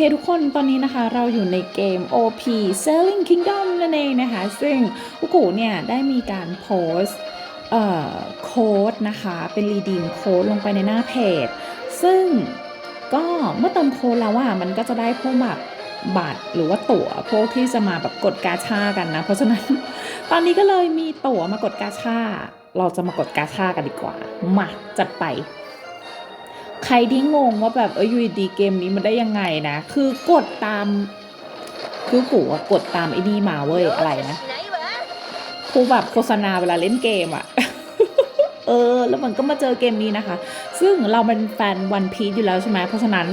เคทุกคนตอนนี้นะคะเราอยู่ในเกม OP Selling Kingdom นั่นเองนะคะ ซึ่งอุกุเนี่ยได้มีการโพสเอ่อโค้ดนะคะ เป็น redeem โค้ดลงไปในหน้าเพจ ซึ่งก็เมื่อเติมโค้ดแล้วว่ามันก็จะได้พวกแบบบัตรหรือว่าตั๋วพวกที่จะมาแบบกดกาชากันนะ เพราะฉะนั้นตอนนี้ก็เลยมีตั๋วมากดกาชา เราจะมากดกาชากันดีกว่า มาจัดไป ใครที่งงว่าแบบเออยูดีเกมนี้มันได้ยังไงนะ คือกดตาม คือกูอะกดตามไอ้นี่มาเว้ยอะไรนะครูแบบโฆษณาเวลาเล่นเกมอะเออ แล้วมันก็มาเจอเกมนี้นะคะ ซึ่งเราเป็นแฟนวันพี e อยู่แล้วใช่ไหมเพราะฉะนั้น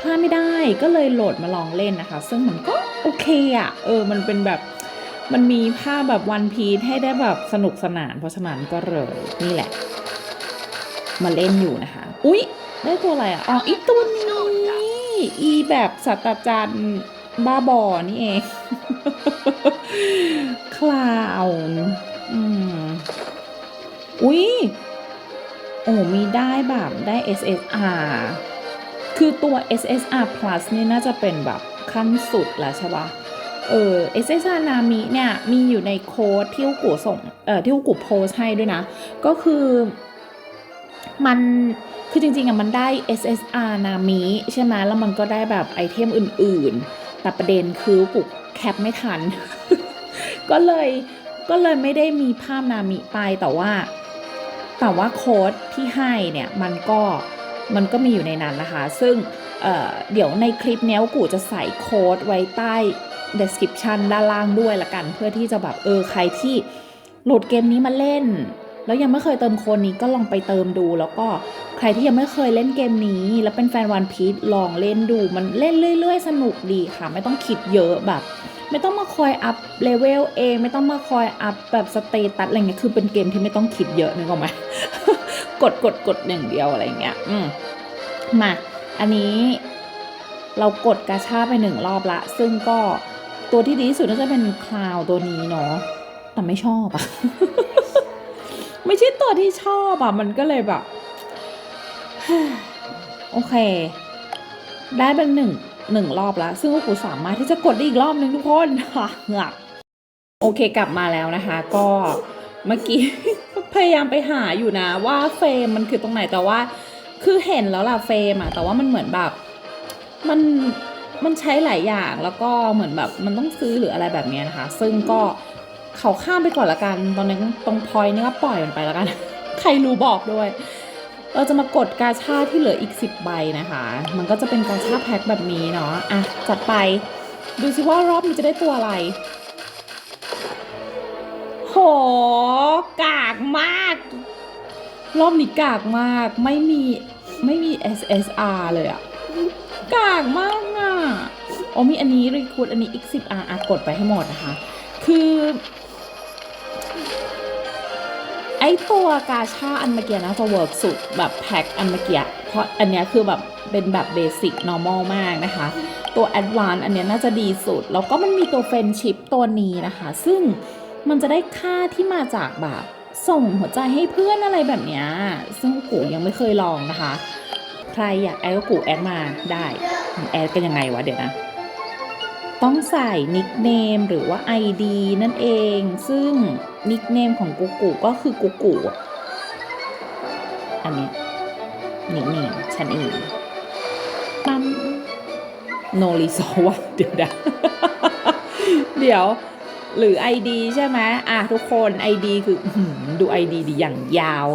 พลาดไม่ได้ก็เลยโหลดมาลองเล่นนะคะ ซึ่งมันก็โอเคอะเออ มันเป็นแบบ มันมีภาพแบบวันพี e ให้ได้แบบสนุกสนาน เพราะฉะนั้นก็เลยนี่แหละ มาเล่นอยู่นะคะ อุ๊ย ได้ตัวอะไรอะ อ๋ออีตัวนี้อีแบบสัตว์จารย์บ้าบอนี่เอง คลาวน์อืมอุ๊ย โอ้มีได้แบบได้ SSR คือตัว SSR plus นี่น่าจะเป็นแบบขั้นสุดแล้วใช่ปะเออ SSR นามิเนี่ย มีอยู่ในโค้ดที่อุกุส่ง เอ่อ ที่อุกุโพสให้ด้วยนะ ก็คือ มันคือจริงๆอะมันได้ SSR นามิใช่ไหมแล้วมันก็ได้แบบไอเทมอื่นๆ แต่ประเด็นคือกูแคปไม่ทัน ก็เลยก็เลยไม่ได้มีภาพนามิไปแต่ว่า แต่ว่าโค้ดที่ให้เนี่ยมันก็มันก็มีอยู่ในนั้นนะคะ ซึ่งเเดี๋ยวในคลิปเนี้ยกูจะใส่โค้ดไว้ใต้ description ด้านล่างด้วยละกัน เพื่อที่จะแบบเออใครที่โหลดเกมนี้มาเล่น แล้วยังไม่เคยเติมโค้ดนี้ก็ลองไปเติมดู แล้วก็ใครที่ยังไม่เคยเล่นเกมนี้ แล้วเป็นแฟนวันพี e ลองเล่นดูมันเล่นเรื่อย ๆ สนุกดีค่ะ ไม่ต้องคิดเยอะแบบ ไม่ต้องมาคอยอัพเลเวลเองไม่ต้องมาคอยอัพแบบสเตตัสอะไรเงี้ยคือเป็นเกมที่ไม่ต้องคิดเยอะนึกออกไหมกดกดกดหนึ่งเดียวอะไรเงี้ยอืมมาอันนี้เรากดกาชาไปหนึ่งรอบละ ซึ่งก็ตัวที่ดีที่สุดน่าจะเป็นคลาวตัวนี้เนาะแต่ไม่ชอบอะ ไม่ใช่ตัวที่ชอบอะมันก็เลยแบบ โอเค ได้เป็นหนึ่งหนึ่งรอบแล้ว ซึ่งกูสามารถที่จะกดได้อีกรอบหนึ่งทุกคนค่ะเหงือกโอเคกลับมาแล้วนะคะ ก็เมื่อกี้พยายามไปหาอยู่นะ ว่าเฟรมมันคือตรงไหนแต่ว่า คือเห็นแล้วล่ะเฟรมอะแต่ว่ามันเหมือนแบบ มันมันใช้หลายอย่างแล้วก็เหมือนแบบมันต้องซื้อหรืออะไรแบบนี้นะคะ ซึ่งก็ เขาข้ามไปก่อนละกัน ตอนนั้นตรงพอยนี่ก็ปล่อยมันไปแล้วกัน ใครรู้บอกด้วย เราจะมากดกาชาที่เหลืออีก 10 ใบนะคะ มันก็จะเป็นกาชาแพ็คแบบนี้เนาะ อะ จัดไป ดูสิว่ารอบนี้จะได้ตัวอะไร โห กากมาก รอบนี้กากมาก ไม่มี ไม่มี SSR เลยอะกากมากอะโอ้มีอันนี้รีคูดอันนี้อีก 10 R อะกดไปให้หมดนะคะ คือ ตัวกาชาอันเมื่อกี้นะจะเวิร์กสุดแบบแพ็คอันเมื่อกี้เพราะอันเนี้ยคือแบบเป็นแบบเบสิก normal มากนะคะ ตัว advance อันเนี้ยน่าจะดีสุด แล้วก็มันมีตัวเฟรนชิพตัวนี้นะคะ ซึ่งมันจะได้ค่าที่มาจากแบบส่งหัวใจให้เพื่อนอะไรแบบเนี้ยซึ่งกูยังไม่เคยลองนะคะ ใครอยากแอดก็กูแอดมาได้แอดกันยังไงวะเดี๋ยวนะต้องใส่นิกเนมหรือว่า ID นั่นเอง ซึ่ง นิกเนมของกูกูก็คือกูกูอะอันเนี้ยนิกเนมฉันเองปั๊มโนริโซวะเดี๋ยวนะเดี๋ยวหรือ ID ใช่ไหมอะทุกคน ID คืออื้อหือดู ID ดีอย่างยาว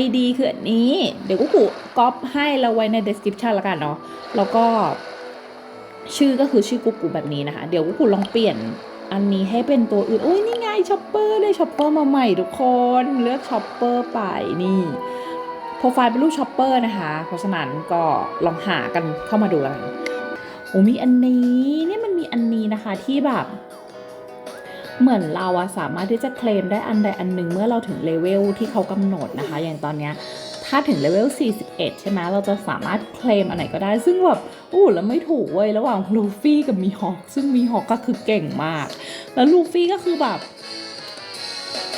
ID คืออันนี้ เดี๋ยวกูกูก๊อปให้เราไว้ใน description แล้วกันเนาะแล้วก็ ชื่อก็คือชื่อกุ๊กกูแบบนี้นะคะ เดี๋ยวกุ๊กกูลองเปลี่ยนอันนี้ให้เป็นตัวอื่น อุ้ยนี่ไง ช็อปเปอร์ได้ช็อปเปอร์มาใหม่ทุกคนเลือกช็อปเปอร์ไปนี่โปรไฟล์เป็นรูปช็อปเปอร์นะคะ เพราะฉะนั้นก็ลองหากันเข้ามาดูแล้วกันโอ้มีอันนี้เนี่ยมันมีอันนี้นะคะที่แบบ เหมือนเราอะสามารถที่จะเคลมได้อันใดอันหนึ่งเมื่อเราถึงเลเวลที่เขากำหนดนะคะ อย่างตอนเนี้ยถ้าถึงเลเวล 41 ใช่ไหมเราจะสามารถเคลมอันไหนก็ได้ ซึ่งแบบอู้แล้วไม่ถูกเว้ยระหว่างลูฟี่กับมีฮอคซึ่งมีฮอคก็คือเก่งมาก แล้วลูฟี่ก็คือแบบ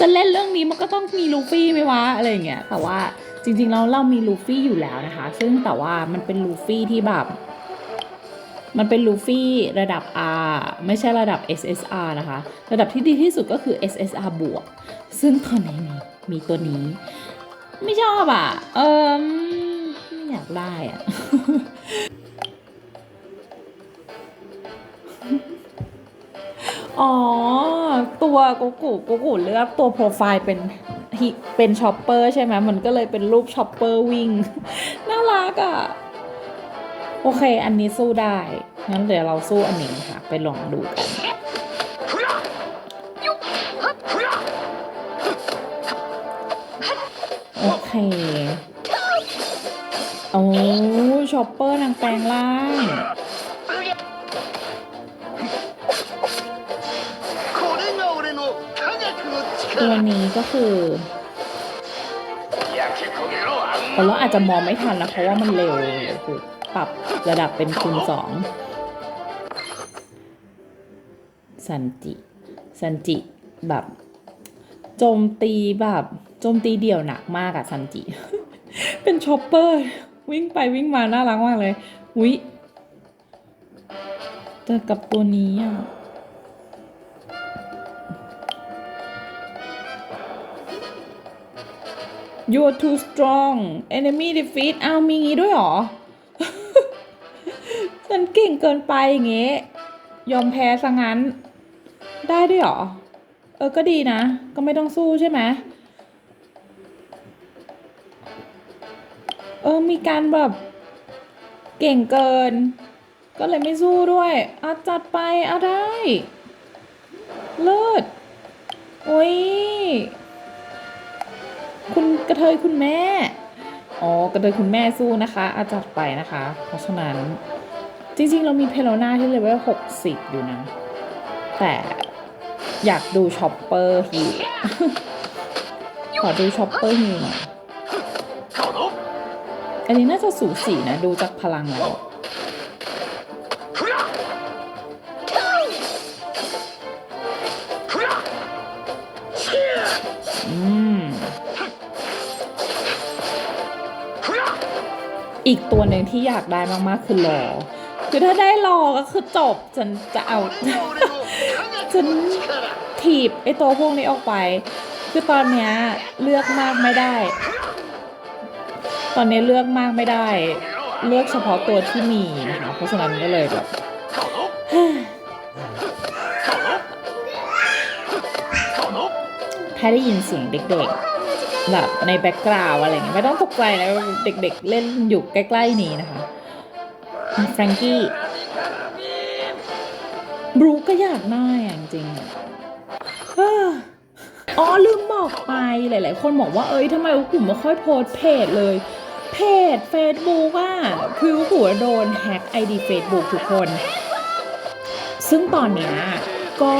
จะเล่นเรื่องนี้มันก็ต้องมีลูฟี่ไหมวะอะไรอย่างเงี้ยแต่ว่าจริงๆแล้วเรามีลูฟี่อยู่แล้วนะคะ ซึ่งแต่ว่ามันเป็นลูฟี่ที่แบบ มันเป็นลูฟี่ระดับ R ไม่ใช่ระดับ SSR นะคะ ระดับที่ดีที่สุดก็คือ SSR บวก ซึ่งตอนนี้มีมีตัวนี้ ไม่ชอบอะ เออไม่อยากได้อะอ๋อ ตัวกูกูกูกูเลือกตัวโปรไฟล์เป็นฮิเป็นช็อปเปอร์ใช่ไหมมันก็เลยเป็นรูปช็อปเปอร์วิ่ง น่ารักอะ โอเค อันนี้สู้ได้ งั้นเดี๋ยวเราสู้อันนี้ค่ะ ไปลองดูกันโอเคโอ้ช็อปเปอร์นางแปลงร่าง ตัวนี้ก็คือแต่เราอาจจะมองไม่ทันนะเพราะว่ามันเร็วคือปรับระดับเป็นคูณสองสันจิ สันจิแบบโจมตีแบบโจมตีเดี่ยวหนักมากอะสันจิ เป็นชอปเปอร์ วิ่งไปวิ่งมาน่ารักมากเลย อุ๊ยเจอกับตัวนี้อะ You're too strong enemy defeat เอ้ามีงี้ด้วยเหรอ ฉันเก่งเกินไปอย่างเงี้ยยอมแพ้ซะงั้น ได้ด้วยเหรอ เออ ก็ดีนะ ก็ไม่ต้องสู้ใช่ไหมเออ มีการแบบเก่งเกิน ก็เลยไม่สู้ด้วยอาจัดไปอาได้ เลิศ โอ้ย คุณกระเทยคุณแม่ อ๋อกระเทยคุณแม่สู้นะคะอาจัดไปนะคะ เพราะฉะนั้นจริงๆ เรามีเพโลนาที่เลเวลหกสิบอยู่นะ แต่อยากดูช็อปเปอร์ฮิวขอดูช็อปเปอร์ฮิวหน่อยอันนี้น่าจะสูสีนะ ดูจากพลังแล้ว อีกตัวหนึ่งที่อยากได้มากๆคือรอ คือถ้าได้รอก็คือจบฉันจะเอา ฉันถีบไอตัวพวกนี้ออกไป คือตอนเนี้ยเลือกมากไม่ได้ ตอนนี้เลือกมากไม่ได้ เลือกเฉพาะตัวที่มีนะคะเพราะฉะนั้นก็เลยแบบถ้าได้ยินเสียงเด็กๆ แบบในแบ็กกราวอะไรเงี้ยไม่ต้องตกใจนะเด็กๆเล่นอยู่ใกล้ๆนี้นะคะแฟรงกี้บรูก็อยากได้อะจริงอ๋อลืมบอกไปหลาย ๆ คนบอกว่าเอ้ยทำไมอุกุไม่ค่อยโพสเพจเลย เพจ Facebook อะคืออุกุโดนแฮ็ก ID Facebook ทุกคน ซึ่งตอนเนี้ยก็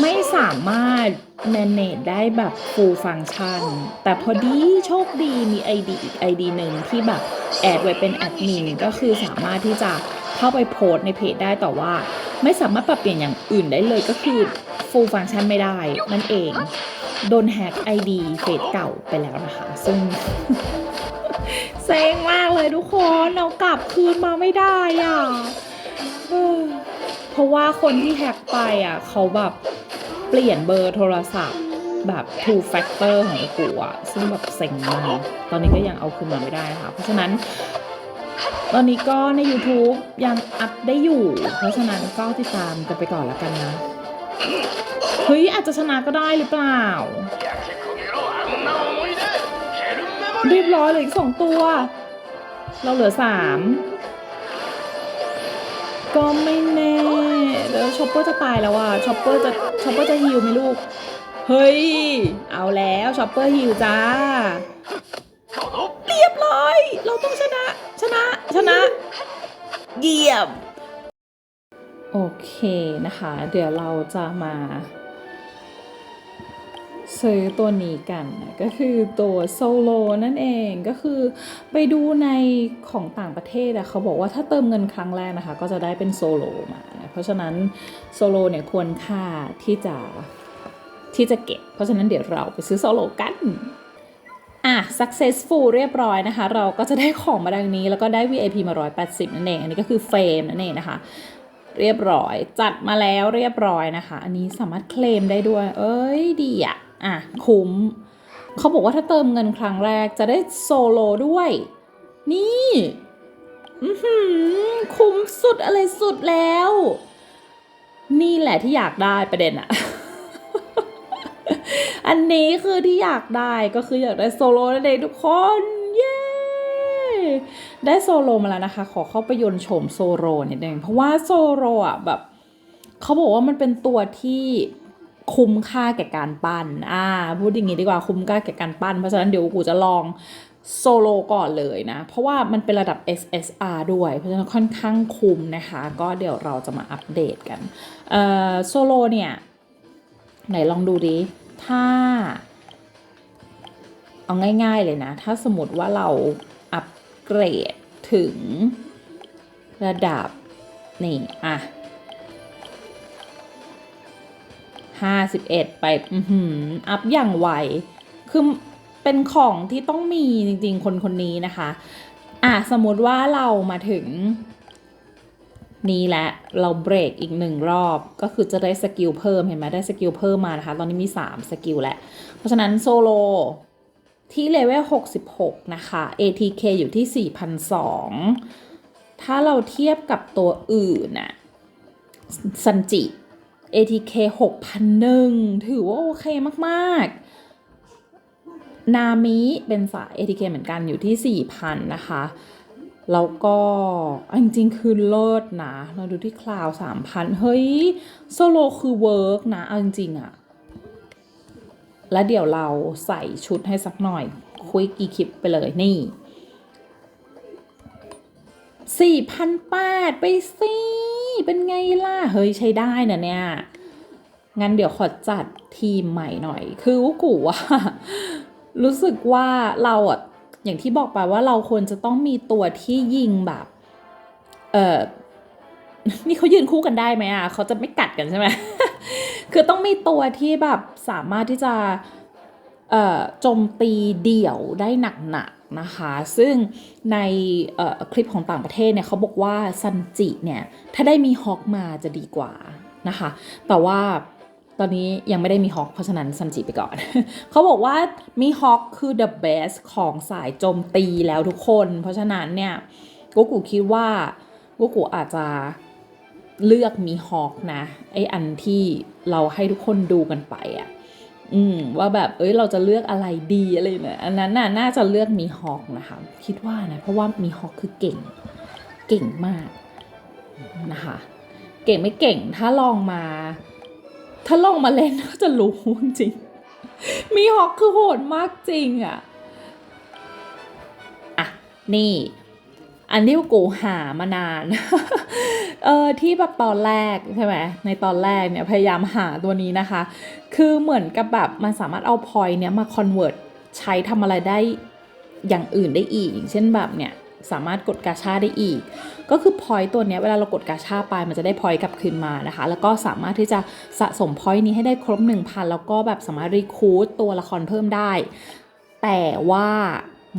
ไม่สามารถ manage ได้แบบ full function แต่พอดีโชคดีมี ID อีก ID หนึ่งที่แบบแอดไว้เป็นแอดมินก็คือสามารถที่จะเข้าไปโพสในเพจได้แต่ว่า ไม่สามารถปรับเปลี่ยนอย่างอื่นได้เลยก็คือ full function ไม่ได้นั่นเอง โดนแฮก ID เฟซเก่าไปแล้วนะคะ ซึ่งเซ็งมากเลยทุกคนเอากลับคืนมาไม่ได้อะเพราะว่าคนที่แฮกไปอะ เขาแบบ เปลี่ยนเบอร์โทรศัพท์แบบ two factor ของกูอะซึ่งแบบเซ็งมากตอนนี้ก็ยังเอาคืนมาไม่ได้ค่ะ เพราะฉะนั้น ตอนนี้ก็ใน YouTube ยังอัพได้อยู่ เพราะฉะนั้นก็ติดตามกันไปก่อนแล้วกันนะ เฮ้ย อาจจะชนะก็ได้หรือเปล่ารีบร้อยเลยอีกสองตัว เราเหลือสาม ก็ไม่แน่เดี๋ยวช็อปเปอร์จะตายแล้วอะช็อปเปอร์จะช็อปเปอร์จะฮิวไหมลูก เฮ้ย เอาแล้วช็อปเปอร์ฮิวจ้า เรียบร้อย เราต้องชนะ ชนะ ชนะ เยี่ยม โอเคนะคะ เดี๋ยวเราจะมา ซื้อตัวนี้กันนะก็คือตัวโซโลนั่นเองก็คือไปดูในของต่างประเทศอะเขาบอกว่าถ้าเติมเงินครั้งแรกนะคะ ก็จะได้เป็นโซโลมา เพราะฉะนั้นโซโลเนี่ยควรค่าที่จะที่จะเก็บ เพราะฉะนั้นเดี๋ยวเราไปซื้อโซโลกันอะ successful เรียบร้อยนะคะ เราก็จะได้ของมาดังนี้ แล้วก็ได้ VIP มา 180 นั่นเอง อันนี้ก็คือเฟรมนั่นเองนะคะ เรียบร้อย จัดมาแล้วเรียบร้อยนะคะ อันนี้สามารถเคลมได้ด้วย เอ้ย ดีอะ อะคุ้ม เขาบอกว่าถ้าเติมเงินครั้งแรกจะได้โซโลด้วย นี่คุ้มสุดอะไรสุดแล้ว นี่แหละที่อยากได้ประเด็นอะอันนี้คือที่อยากได้ก็คืออยากได้โซโลนั่นเองทุกคน เย้ ได้โซโลมาแล้วนะคะ ขอเข้าไปยนต์โฉมโซโลนิดนึงเพราะว่าโซโลอะแบบ เขาบอกว่ามันเป็นตัวที่ คุ้มค่าแก่การปั้น อ่า พูดอย่างนี้ดีกว่าคุ้มค่าแก่การปั้น เพราะฉะนั้นเดี๋ยวกูจะลองโซโลก่อนเลยนะ เพราะว่ามันเป็นระดับ SSR ด้วย เพราะฉะนั้นค่อนข้างคุ้มนะคะ ก็เดี๋ยวเราจะมาอัปเดตกัน เอ่อ โซโลเนี่ย ไหนลองดูดิ ถ้า เอาง่ายๆเลยนะ ถ้าสมมติว่าเราอัปเกรดถึงระดับ นี่ อะ ห้าสิบเอ็ดไปอืออัพอย่างไวคือเป็นของที่ต้องมีจริงๆ คนคนนี้นะคะ อะ สมมติว่าเรามาถึง นี้แหละเราเบรกอีกหนึ่งรอบ ก็คือจะได้สกิลเพิ่มเห็นไหมได้สกิลเพิ่มมานะคะ ตอนนี้มี 3 สกิลแหละเพราะฉะนั้นโซโลที่เลเวล 66 นะคะ ATK อยู่ที่ 4,002 ถ้าเราเทียบกับตัวอื่นน่ะ ซันจิ ATK 6,001ถือว่าโอเคมากๆ นามิเป็นสาย ATK เหมือนกันอยู่ที่ 4,000 นะคะ แล้วก็จริงๆ คือเลิศนะ เราดูที่คลาวสามพันเฮ้ย โซโลคือเวิร์กนะเอาจริงๆอะแล้วเดี๋ยวเราใส่ชุดให้สักหน่อย คุยกี่คลิปไปเลยนี่สี่พันแปดไปสิ เป็นไงล่ะ เฮ้ยใช้ได้นะเนี่ย งั้นเดี๋ยวขอจัดทีมใหม่หน่อย คือว่ากูว่ารู้สึกว่าเราอะอย่างที่บอกไปว่าเราควรจะต้องมีตัวที่ยิงแบบ เออนี่เขายืนคู่กันได้ไหมอะเขาจะไม่กัดกันใช่ไหมคือต้องมีตัวที่แบบสามารถที่จะ เอ่อโจมตีเดี่ยวได้หนักๆนะคะ ซึ่งในคลิปของต่างประเทศเนี่ยเขาบอกว่าซันจิเนี่ยถ้าได้มีฮอกมาจะดีกว่านะคะ แต่ว่าตอนนี้ยังไม่ได้มีฮอกเพราะฉะนั้นซันจิไปก่อน เขาบอกว่ามีฮอกคือ the best ของสายโจมตีแล้วทุกคน เพราะฉะนั้นเนี่ยกูกูคิดว่ากูกูอาจจะเลือกมีฮอกนะไออันที่เราให้ทุกคนดูกันไปอะ อืมว่าแบบเอ้ยเราจะเลือกอะไรดีอะไรเนี่ยอันนั้นน่ะน่าจะเลือกมีฮอกนะคะ คิดว่านะเพราะว่ามีฮอกคือเก่ง เก่งมากนะคะ เก่งไม่เก่งถ้าลองมา ถ้าลองมาเล่นก็จะรู้จริงมีฮอกคือโหดมากจริงอะอะ นี่ อันที่กูหามานาน เออที่แบบตอนแรกใช่ไหมในตอนแรกเนี่ยพยายามหาตัวนี้นะคะ คือเหมือนกับแบบมันสามารถเอาพอยเนี้ยมาคอนเวิร์ตใช้ทำอะไรได้อย่างอื่นได้อีก เช่นแบบเนี่ยสามารถกดกาชาได้อีก ก็คือพอยต์ตัวเนี้ยเวลาเรากดกาชาไปมันจะได้พอยต์กลับคืนมานะคะ แล้วก็สามารถที่จะสะสมพอยต์นี้ให้ได้ครบ 1,000 แล้วก็แบบสามารถรีคูดตัวละครเพิ่มได้ แต่ว่า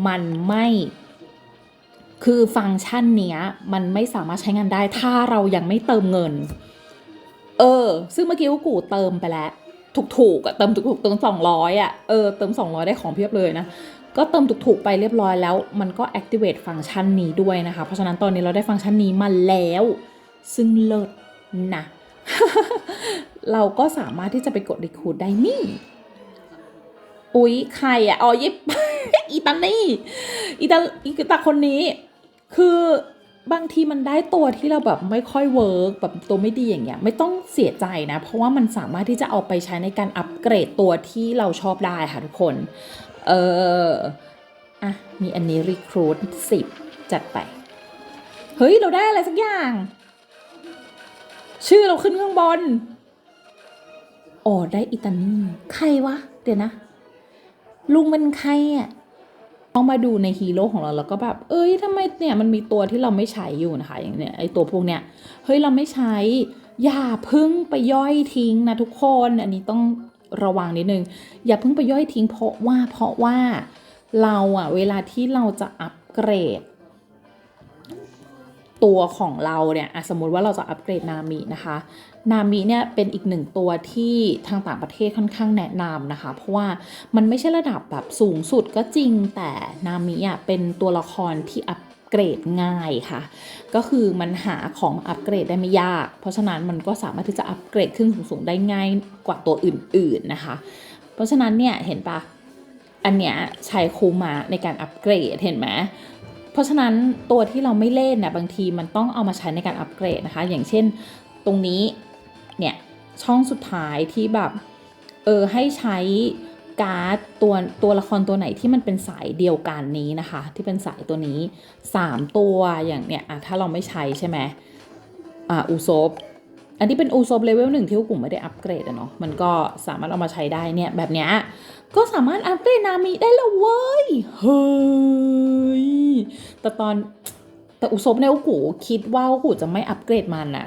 มันไม่ คือฟังก์ชันเนี้ยมันไม่สามารถใช้งานได้ถ้าเรายังไม่เติมเงิน เออ ซึ่งเมื่อกี้ว่ากูเติมไปแล้วถูกๆอะเติมถูกๆเติมสองร้อยอะเออเติมสองร้อยได้ของเพียบเลยนะ ก็เติมถูกๆไปเรียบร้อยแล้ว มันก็ activate ฟังก์ชันนี้ด้วยนะคะ เพราะฉะนั้นตอนนี้เราได้ฟังก์ชันนี้มาแล้ว ซึ่งเลิศนะเราก็สามารถที่จะไปกด recruit ได้นี่ อุ๊ย ใครอะอ๋อยิบอีตานี่ อีตาอีตาคนนี้ คือบางทีมันได้ตัวที่เราแบบไม่ค่อยเวิร์กแบบตัวไม่ดีอย่างเงี้ยไม่ต้องเสียใจนะ เพราะว่ามันสามารถที่จะเอาไปใช้ในการอัปเกรดตัวที่เราชอบได้ค่ะทุกคน เอออะ มีอันนี้ recruit สิบจัดไป เฮ้ย เราได้อะไรสักอย่าง ชื่อเราขึ้นข้างบนอ๋อได้อิตานีใครวะ เดี๋ยวนะ ลุงเป็นใครอะ ต้องมาดูในฮีโร่ของเราแล้วก็แบบ เอ้ยทำไมเนี่ยมันมีตัวที่เราไม่ใช้อยู่นะคะ อย่างเนี้ยไอตัวพวกเนี้ยเฮ้ยเราไม่ใช้ อย่าเพึ่งไปย่อยทิ้งนะทุกคนอันนี้ต้องระวังนิดนึง อย่าเพิ่งไปย่อยทิ้งเพราะว่าเพราะว่าเราอะเวลาที่เราจะอัปเกรด ตัวของเราเนี่ยสมมติว่าเราจะอัปเกรดนามินะคะ นามิเนี่ยเป็นอีกหนึ่งตัวที่ทางต่างประเทศค่อนข้างแนะนำนะคะ เพราะว่ามันไม่ใช่ระดับแบบสูงสุดก็จริงแต่นามิอะเป็นตัวละครที่อัปเกรดง่ายค่ะ ก็คือมันหาของอัปเกรดได้ไม่ยาก เพราะฉะนั้นมันก็สามารถที่จะอัปเกรดขึ้นสูงๆได้ง่ายกว่าตัวอื่นๆนะคะ เพราะฉะนั้นเนี่ยเห็นปะอันเนี้ยใช้คูมาในการอัปเกรดเห็นไหมเพราะฉะนั้นตัวที่เราไม่เล่นน่ะบางทีมันต้องเอามาใช้ในการอัปเกรดนะคะ อย่างเช่นตรงนี้ ช่องสุดท้ายที่แบบเออให้ใช้การ์ดตัวตัวละครตัวไหนที่มันเป็นสายเดียวกันนี้นะคะ ที่เป็นสายตัวนี้ 3 ตัวอย่างเนี่ยอะถ้าเราไม่ใช้ใช่ไหมอ่าอูซบอันที่เป็นอูซบเลเวลหนึ่งที่กลุ่มไม่ได้อัปเกรดอะเนาะมันก็สามารถเอามาใช้ได้เนี่ยแบบเนี้ยก็สามารถอัปเกรดนามิได้แล้วเว้ยเฮ้ยแต่ตอนแต่อุซบเนี่ยอุกูคิดว่าอุกูจะไม่อัปเกรดมันนะ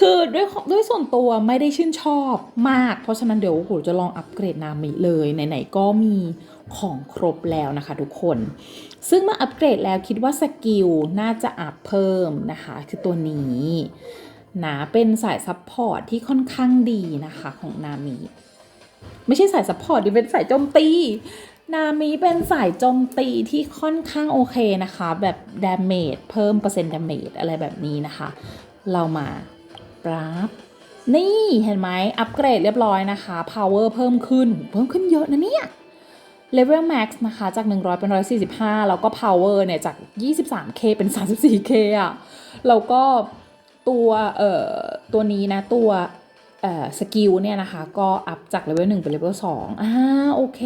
คือด้วยด้วยส่วนตัวไม่ได้ชื่นชอบมาก เพราะฉะนั้นเดี๋ยวอุกูจะลองอัปเกรดนามิเลย ไหนๆก็มีของครบแล้วนะคะทุกคน ซึ่งเมื่ออัปเกรดแล้วคิดว่าสกิลน่าจะอัพเพิ่มนะคะ คือตัวนี้นะเป็นสายซัพพอร์ตที่ค่อนข้างดีนะคะของนามิไม่ใช่สายซัพพอร์ตดิเป็นสายโจมตีนามิเป็นสายโจมตีที่ค่อนข้างโอเคนะคะ แบบดาเมจเพิ่มเปอร์เซ็นต์ดาเมจอะไรแบบนี้นะคะ เรามา ปรับนี่เห็นไหมอัปเกรดเรียบร้อยนะคะ power เพิ่มขึ้น เพิ่มขึ้นเยอะนะเนี่ย level max นะคะ จาก 100 เป็น 145 แล้วก็ power เนี่ยจาก 23k เป็น 34k อะ แล้วก็ตัวเอ่อตัวนี้นะ ตัวเอ่อสกิลเนี่ยนะคะ ก็อัพจากเลเวล1เป็นเลเวล2อ่าโอเค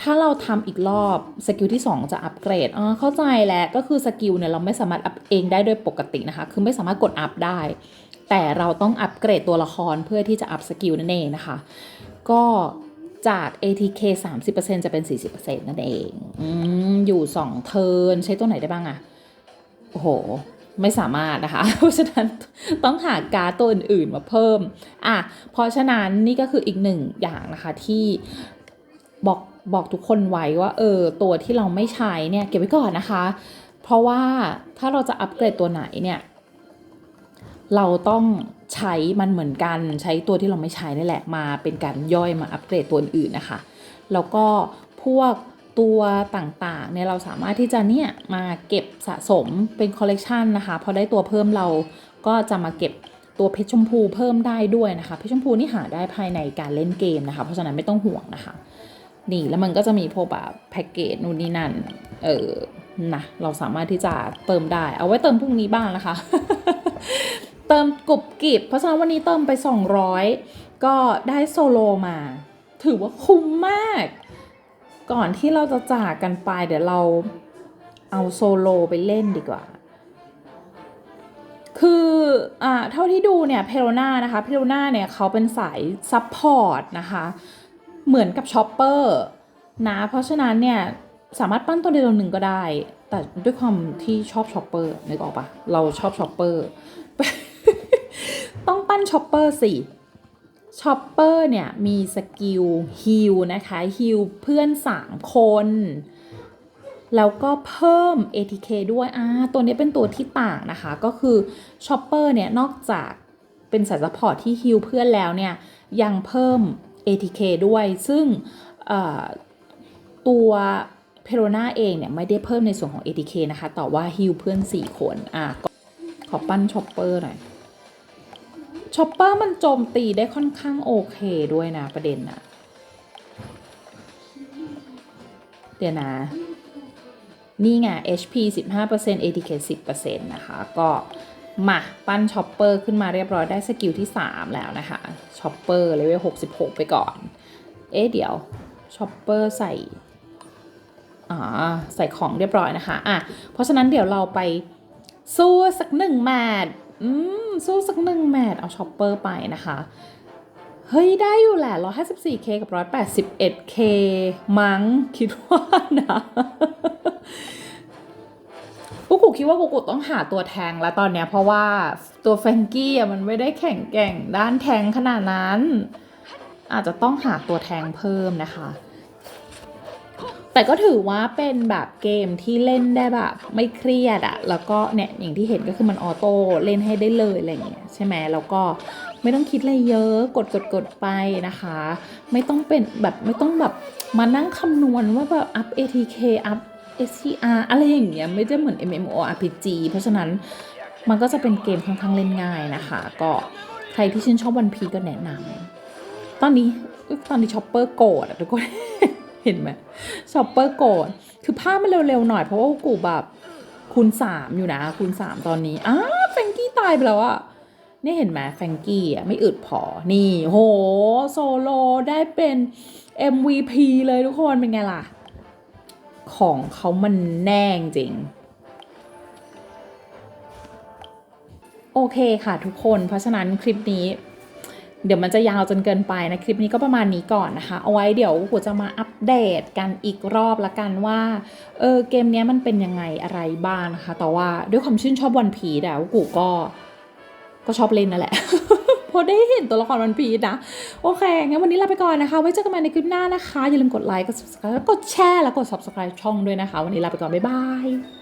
ถ้าเราทำอีกรอบสกิลที่ 2 จะอัปเกรดอ่าเข้าใจแล้วก็คือสกิลเนี่ยเราไม่สามารถอัพเองได้โดยปกตินะคะ คือไม่สามารถกดอัพได้ แต่เราต้องอัปเกรดตัวละครเพื่อที่จะอัพสกิลนั่นเองนะคะ ก็จาก ATK 30%จะเป็น 40%นั่นเองออยู่ 2 เทินใช้ตัวไหนได้บ้างอะโอ้โห ไม่สามารถนะคะ เพราะฉะนั้นต้องหาการ์ดตัวอื่นๆมาเพิ่ม อะ เพราะฉะนั้นนี่ก็คืออีกหนึ่งอย่างนะคะที่บอกบอกทุกคนไว้ว่า เออ ตัวที่เราไม่ใช้เนี่ย เก็บไว้ก่อนนะคะ เพราะว่าถ้าเราจะอัปเกรดตัวไหนเนี่ย เราต้องใช้มันเหมือนกันใช้ตัวที่เราไม่ใช้นี่แหละมาเป็นการย่อยมาอัปเกรดตัวอื่นนะคะ แล้วก็พวกตัวต่างๆเนี่ยเราสามารถที่จะเนี่ยมาเก็บสะสมเป็นคอลเลกชันนะคะพอได้ตัวเพิ่มเราก็จะมาเก็บตัวเพชรชมพูเพิ่มได้ด้วยนะคะเพชรชมพูนี่หาได้ภายในการเล่นเกมนะคะ เพราะฉะนั้นไม่ต้องห่วงนะคะนี่แล้วมันก็จะมีพวกแบบแพ็กเกจนู่นนี่นั่นเออนะเราสามารถที่จะเติมได้ เอาไว้เติมพรุ่งนี้บ้างนะคะ เติมกรุบกริบเพราะฉะนั้นวันนี้เติมไป 200 ก็ได้โซโลมา ถือว่าคุ้มมาก ก่อนที่เราจะจากกันไป เดี๋ยวเราเอาโซโลไปเล่นดีกว่า คืออ่าเท่าที่ดูเนี่ยเพโลนานะคะเพโลนาเนี่ยเขาเป็นสายซัพพอร์ตนะคะ เหมือนกับช็อปเปอร์นะเพราะฉะนั้นเนี่ยสามารถปั้นตัวใดตัวหนึ่งก็ได้ แต่ด้วยความที่ชอบช็อปเปอร์นึกออกปะเราชอบช็อปเปอร์ ต้องปั้นช็อปเปอร์สิช็อปเปอร์เนี่ยมีสกิลฮิลนะคะฮิลเพื่อน3คน แล้วก็เพิ่ม ATK ด้วยอ่าตัวนี้เป็นตัวที่ต่างนะคะ ก็คือช็อปเปอร์เนี่ยนอกจากเป็นสายซัพพอร์ตที่ฮิลเพื่อนแล้วเนี่ยยังเพิ่ม ATK ด้วย ซึ่งตัวเพโรนาเองเนี่ยไม่ได้เพิ่มในส่วนของ ATK นะคะแต่ว่าฮิลเพื่อน 4 คนอะขอปั้นช็อปเปอร์หน่อย ช็อปเปอร์มันโจมตีได้ค่อนข้างโอเคด้วยนะประเด็นนะเดี๋ยวนะ นี่ไง HP 15% ATK 10%นะคะ ก็มาปั้นช็อปเปอร์ขึ้นมาเรียบร้อยได้สกิลที่ 3 แล้วนะคะช็อปเปอร์เลเวล66 ไปก่อน เอ๊ะเดี๋ยวช็อปเปอร์ใส่อ่าใส่ของเรียบร้อยนะคะอะเพราะฉะนั้นเดี๋ยวเราไปสู้สักหนึ่งแมตช์ อืม สู้สักหนึ่งแมตช์เอาช็อปเปอร์ไปนะคะ เฮ้ย ได้อยู่แหละ 154k กับ 181k มั้งคิดว่านะกูกูคิดว่ากูกูต้องหาตัวแทงแล้วตอนเนี้ยเพราะว่าตัวแฟงกี้อะมันไม่ได้แข่งแกร่งด้านแทงขนาดนั้น อาจจะต้องหาตัวแทงเพิ่มนะคะ แต่ก็ถือว่าเป็นแบบเกมที่เล่นได้แบบไม่เครียดอะแล้วก็เนี่ยอย่างที่เห็นก็คือมันออโต้เล่นให้ได้เลยอะไรอย่างเงี้ยใช่ไหมแล้วก็ไม่ต้องคิดอะไรเยอะกดกดกดไปนะคะ ไม่ต้องเป็นแบบไม่ต้องแบบมานั่งคำนวณว่าแบบ up ATK up STR อะไรอย่างเงี้ยไม่ได้เหมือน MMORPG เพราะฉะนั้นมันก็จะเป็นเกมค่อนข้างเล่นง่ายนะคะ ก็ใครที่ชื่นชอบวันพีก็แนะนำตอนนี้ตอนนี้ช็อปเปอร์โกรธอะทุกคน เห็นไหมช็อปเปอร์โกรธคือภาพมันเร็วๆหน่อยเพราะว่ากูแบบคูณสามอยู่นะคูณสามตอนนี้อ้าแฟงกี้ตายไปแล้วอะนี่เห็นไหมแฟงกี้อะไม่อึดพอนี่โหโซโลได้เป็น MVP เลยทุกคนเป็นไงล่ะ ของเขามันแน่จริง โอเคค่ะทุกคนเพราะฉะนั้นคลิปนี้ เดี๋ยวมันจะยาวจนเกินไปนะ คลิปนี้ก็ประมาณนี้ก่อนนะคะ เอาไว้เดี๋ยวกูจะมาอัปเดตกันอีกรอบละกันว่าเออเกมนี้มันเป็นยังไงอะไรบ้างนะคะ แต่ว่าด้วยความชื่นชอบวันพีดอะกูก็ก็ชอบเล่นนั่นแหละเพราะได้เห็นตัวละครวันพีนะ โอเค งั้นวันนี้ลาไปก่อนนะคะ ไว้เจอกันใหม่ในคลิปหน้านะคะ อย่าลืมกดไลค์ กด subscribe กดแชร์ แล้วกด subscribe ช่องด้วยนะคะ วันนี้ลาไปก่อน บ๊ายบาย